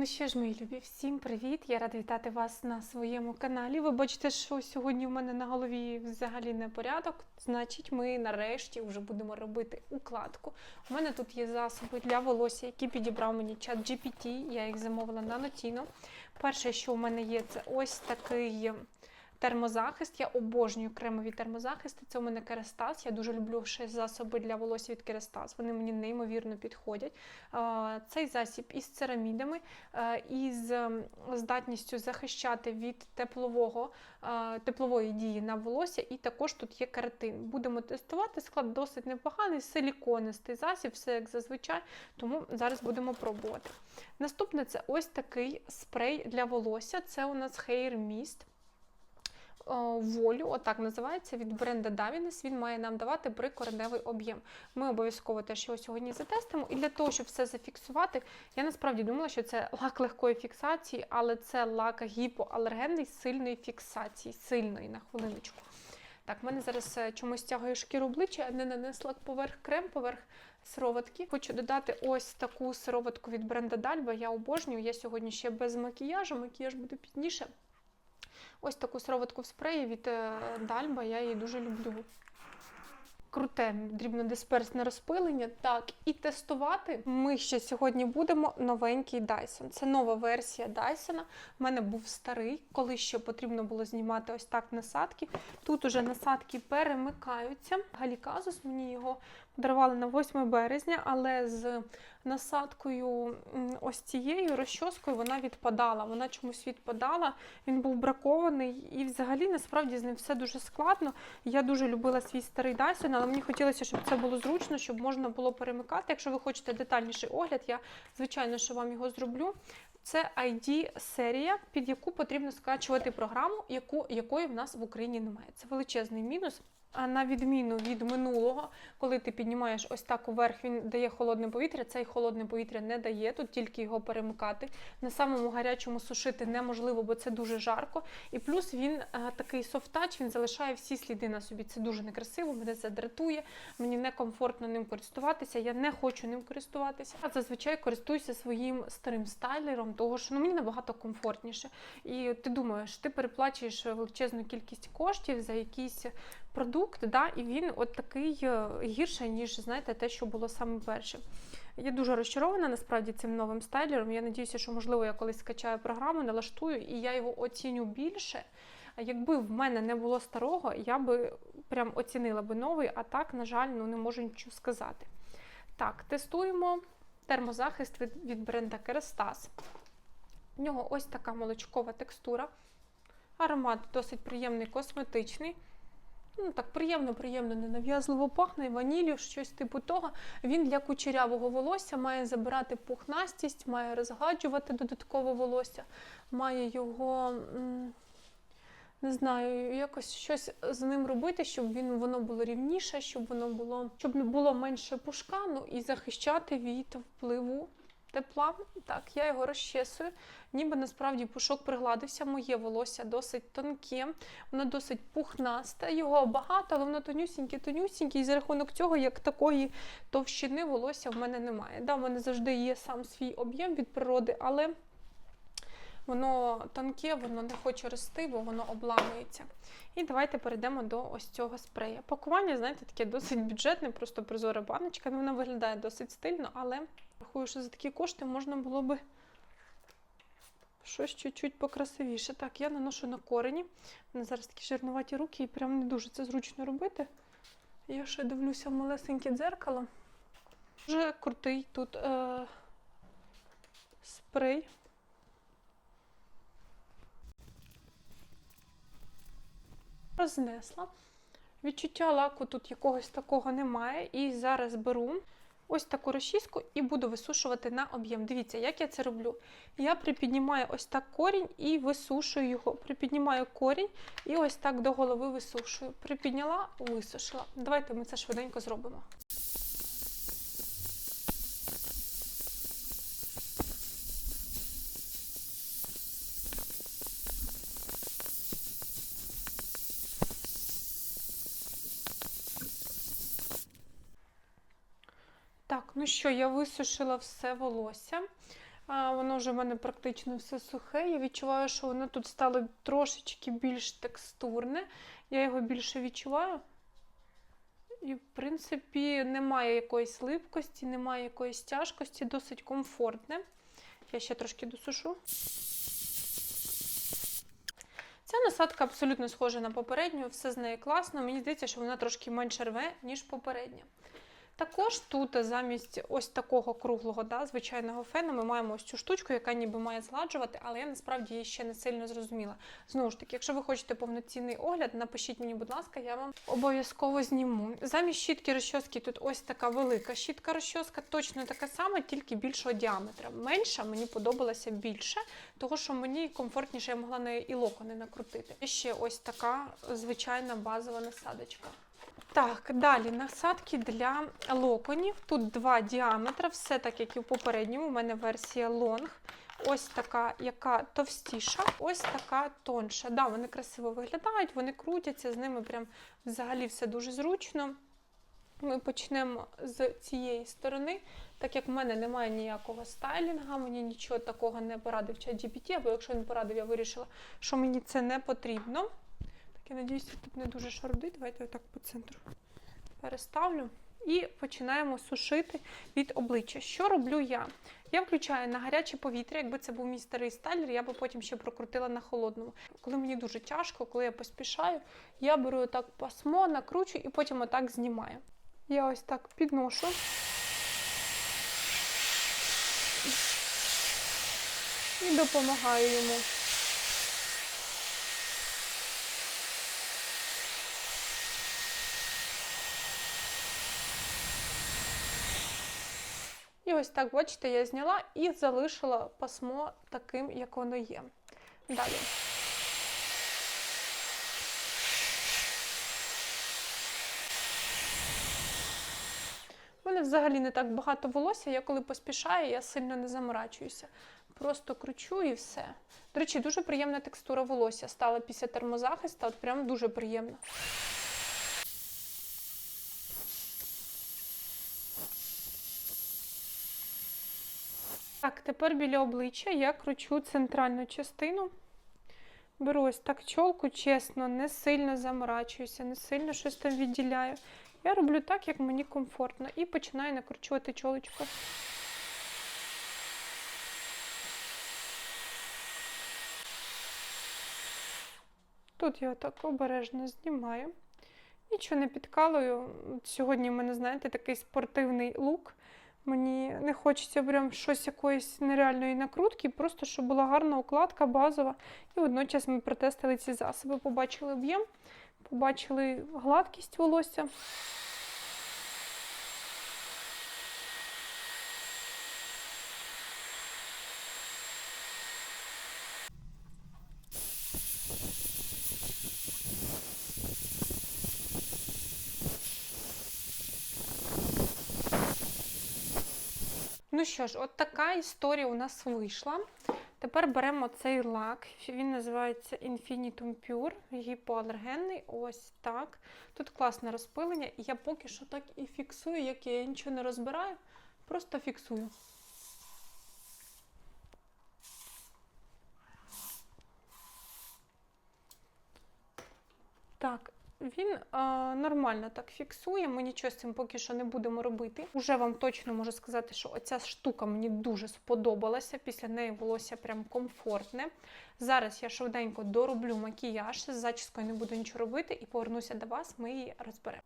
Ну що ж, мої любі, всім привіт! Я рада вітати вас на своєму каналі. Ви бачите, що сьогодні в мене на голові взагалі не порядок. Значить, ми нарешті вже будемо робити укладку. У мене тут є засоби для волосся, які підібрав мені чат GPT. Я їх замовила на Notino. Перше, що у мене є, це ось такий термозахист. Я обожнюю кремові термозахисти. Це у мене Керастас. Я дуже люблю ще засоби для волосся від Керастас. Вони мені неймовірно підходять. Цей засіб із церамідами, е, із здатністю захищати від теплового, е, теплової дії на волосся, і також тут є кератин. Будемо тестувати. Склад досить непоганий, силіконистий засіб, все як зазвичай, тому зараз будемо пробувати. Наступне це ось такий спрей для волосся. Це у нас Hair Mist. О, волю, отак називається від бренда Davines. Він має нам давати прикореневий об'єм. Ми обов'язково теж його сьогодні затестимо. І для того, щоб все зафіксувати, я насправді думала, що це лак легкої фіксації, але це лак гіпоалергенний сильної фіксації, сильної на хвилиночку. Так, в мене зараз е, чомусь тягає шкіру обличчя, а не нанесла поверх крем, поверх сироватки. Хочу додати ось таку сироватку від бренда Дальба. Я обожнюю. Я сьогодні ще без макіяжу, макіяж буде пізніше. Ось таку сироватку в спреї від е, Дальба, я її дуже люблю. Круте, дрібнодисперсне розпилення. Так, і тестувати ми ще сьогодні будемо новенький Dyson. Це нова версія Dyson. У мене був старий, коли ще потрібно було знімати ось так насадки. Тут уже насадки перемикаються. Галіказус мені його подарували на 8 березня, але з насадкою ось цією розчоскою вона відпадала. Вона чомусь відпадала, він був бракований, і взагалі насправді з ним все дуже складно. Я дуже любила свій старий Dyson, але мені хотілося, щоб це було зручно, щоб можна було перемикати. Якщо ви хочете детальніший огляд, я звичайно що вам його зроблю. Це ID-серія, під яку потрібно скачувати програму, яку, якої в нас в Україні немає. Це величезний мінус. На відміну від минулого, коли ти піднімаєш ось так уверх, він дає холодне повітря. Цей холодне повітря не дає, тут тільки його перемикати. На самому гарячому сушити неможливо, бо це дуже жарко. І плюс він е, такий софт-тач, він залишає всі сліди на собі. Це дуже некрасиво, мене це дратує, мені некомфортно ним користуватися. Я не хочу ним користуватися. А зазвичай користуюся своїм старим стайлером, того що ну, мені набагато комфортніше. І ти думаєш, ти переплачуєш величезну кількість коштів за якісь продукт, да, і він от такий е, гірший, ніж знаєте, те, що було саме перше. Я дуже розчарована насправді цим новим стайлером. Я надіюся, що можливо я колись скачаю програму, налаштую, і я його оціню більше. Якби в мене не було старого, я би прям оцінила би новий, а так, на жаль, ну не можу нічого сказати. Так, тестуємо термозахист від, від бренда Kerastase. У нього ось така молочкова текстура. Аромат досить приємний, косметичний. Ну, так приємно, приємно, ненав'язливо пахне, ваніллю, щось типу того. Він для кучерявого волосся має забирати пухнастість, має розгладжувати додатково волосся, має його, не знаю, якось щось з ним робити, щоб він, воно було рівніше, щоб воно було, щоб було менше пушка, ну і захищати від впливу тепла. Так, я його розчесую. Ніби насправді пушок пригладився. Моє волосся досить тонке, воно досить пухнасте. Його багато, але воно тонюсіньке, тонюсіньке. І за рахунок цього, як такої товщини волосся в мене немає. Да, в мене завжди є сам свій об'єм від природи, але воно тонке, воно не хоче рости, бо воно обламується. І давайте перейдемо до ось цього спрея. Пакування, знаєте, таке досить бюджетне, просто прозора баночка. Ну, вона виглядає досить стильно, але рахую, що за такі кошти можна було би щось чуть-чуть покрасивіше. Так, я наношу на корені. Мене зараз такі жирнуваті руки, і прям не дуже це зручно робити. Я ще дивлюся в малесеньке дзеркало. Дуже крутий тут е- спрей. Рознесла. Відчуття лаку тут якогось такого немає. І зараз беру ось таку розчіску і буду висушувати на об'єм. Дивіться, як я це роблю. Я припіднімаю ось так корінь і висушую його. Припіднімаю корінь і ось так до голови висушую. Припідняла, висушила. Давайте ми це швиденько зробимо. Так, ну що, я висушила все волосся. А, воно вже в мене практично все сухе. Я відчуваю, що воно тут стало трошечки більш текстурне. Я його більше відчуваю. І, в принципі, немає якоїсь липкості, немає якоїсь тяжкості, досить комфортне. Я ще трошки досушу. Ця насадка абсолютно схожа на попередню, все з нею класно. Мені здається, що вона трошки менше рве, ніж попередня. Також тут замість ось такого круглого, да, звичайного фену, ми маємо ось цю штучку, яка ніби має згладжувати, але я насправді її ще не сильно зрозуміла. Знову ж таки, якщо ви хочете повноцінний огляд, напишіть мені, будь ласка, я вам обов'язково зніму. Замість щітки розчоски тут ось така велика щітка розчоска, точно така сама, тільки більшого діаметра. Менша мені подобалася більше, тому що мені комфортніше я могла нею і локони накрутити. І ще ось така звичайна базова насадочка. Так, далі насадки для локонів. Тут два діаметри, все так, як і в попередньому. У мене версія лонг. Ось така, яка товстіша, ось така тонша. Да, вони красиво виглядають, вони крутяться, з ними прям взагалі все дуже зручно. Ми почнемо з цієї сторони, так як в мене немає ніякого стайлінга, мені нічого такого не порадив ChatGPT, або якщо він порадив, я вирішила, що мені це не потрібно. Я надіюся, тут не дуже шарудить. Давайте отак по центру переставлю. І починаємо сушити від обличчя. Що роблю я? Я включаю на гаряче повітря, якби це був мій старий стайлер, я би потім ще прокрутила на холодному. Коли мені дуже тяжко, коли я поспішаю, я беру отак пасмо, накручу і потім отак знімаю. Я ось так підношу. І допомагаю йому. Ось так, бачите, я зняла і залишила пасмо таким, як воно є. Далі. Мене взагалі не так багато волосся. Я коли поспішаю, я сильно не заморачуюся. Просто кручу і все. До речі, дуже приємна текстура волосся стала після термозахисту, от прям дуже приємно. Так, тепер біля обличчя я кручу центральну частину. Беру ось так чолку, чесно, не сильно заморачуюся, не сильно щось там відділяю. Я роблю так, як мені комфортно, і починаю накручувати чолочку. Тут я так обережно знімаю. Нічого не підкалую. Сьогодні в мене, знаєте, такий спортивний лук. Мені не хочеться прям щось якоїсь нереальної накрутки, просто щоб була гарна укладка базова. І водночас ми протестили ці засоби, побачили об'єм, побачили гладкість волосся. Ну що ж, от така історія у нас вийшла. Тепер беремо цей лак. Він називається Infinitum Pure, гіпоалергенний. Ось так. Тут класне розпилення. І я поки що так і фіксую, як я нічого не розбираю, просто фіксую. Так, він е, нормально так фіксує. Ми нічого з цим поки що не будемо робити. Уже вам точно можу сказати, що оця штука мені дуже сподобалася. Після неї волосся прям комфортне. Зараз я швиденько дороблю макіяж, з зачіскою не буду нічого робити і повернуся до вас, ми її розберемо.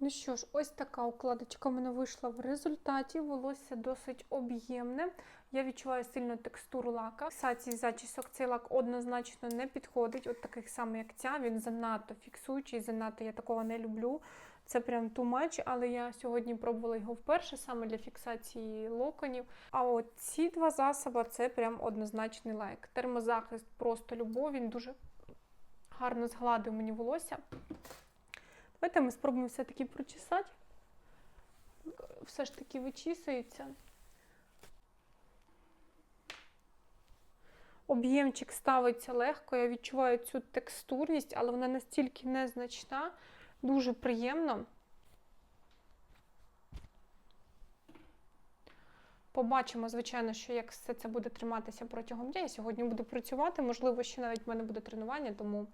Ну що ж, ось така укладочка в мене вийшла в результаті. Волосся досить об'ємне. Я відчуваю сильну текстуру лака. Фіксації зачісок цей лак однозначно не підходить. От таких саме, як ця. Він занадто фіксуючий, занадто я такого не люблю. Це прям too much, але я сьогодні пробувала його вперше саме для фіксації локонів. А от ці два засоби це прям однозначний лайк. Термозахист просто любов, він дуже гарно згладив мені волосся. Давайте ми спробуємо все-таки прочесати. Все ж таки вичісується. Об'ємчик ставиться легко, я відчуваю цю текстурність, але вона настільки незначна, дуже приємно. Побачимо, звичайно, що як все це буде триматися протягом дня. Я сьогодні буду працювати. Можливо, ще навіть в мене буде тренування, тому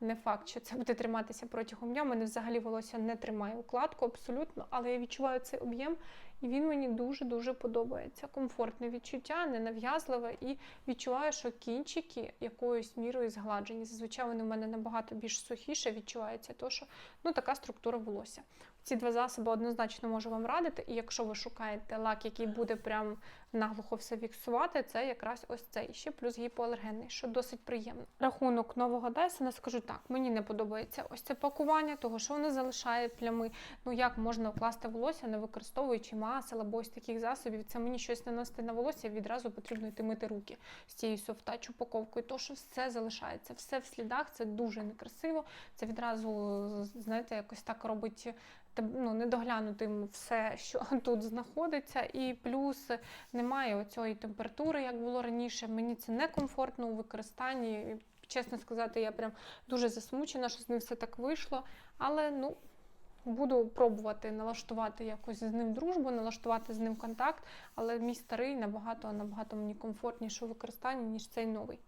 не факт, що це буде триматися протягом дня. У мене взагалі волосся не тримає укладку абсолютно, але я відчуваю цей об'єм, і він мені дуже-дуже подобається. Комфортне відчуття, ненав'язливе, і відчуваю, що кінчики якоюсь мірою згладжені. Зазвичай вони в мене набагато більш сухіше відчувається, то що ну, така структура волосся. Ці два засоби однозначно можу вам радити, і якщо ви шукаєте лак, який буде прям наглухо все фіксувати, це якраз ось цей ще плюс гіпоалергенний, що досить приємно. Рахунок нового Дайсона скажу так: мені не подобається ось це пакування, того що воно залишає плями. Ну як можна вкласти волосся, не використовуючи масел або ось таких засобів. Це мені щось наносити на волосся, відразу потрібно йти мити руки з цією софтач упаковкою. То що все залишається, все в слідах, це дуже некрасиво. Це відразу, знаєте, якось так робить ну, недоглянутим все, що тут знаходиться, і плюс немає оцієї температури, як було раніше. Мені це некомфортно у використанні. Чесно сказати, я прям дуже засмучена, що з ним все так вийшло. Але ну, буду пробувати налаштувати якось з ним дружбу, налаштувати з ним контакт. Але мій старий набагато набагато мені комфортніше у використанні, ніж цей новий.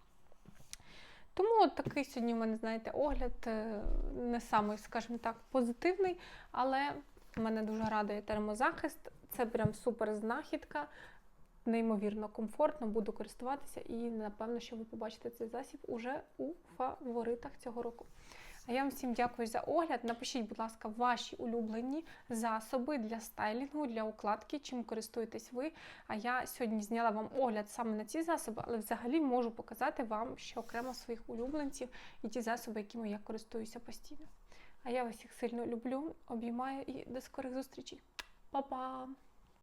Тому от такий сьогодні в мене, знаєте, огляд е, не самий, скажімо так, позитивний, але мене дуже радує термозахист. Це прям супер знахідка, неймовірно комфортно, буду користуватися і напевно, що ви побачите цей засіб уже у фаворитах цього року. А я вам всім дякую за огляд. Напишіть, будь ласка, ваші улюблені засоби для стайлінгу, для укладки, чим користуєтесь ви. А я сьогодні зняла вам огляд саме на ці засоби, але взагалі можу показати вам ще окремо своїх улюбленців і ті засоби, якими я користуюся постійно. А я вас всіх сильно люблю, обіймаю і до скорих зустрічей. Па-па!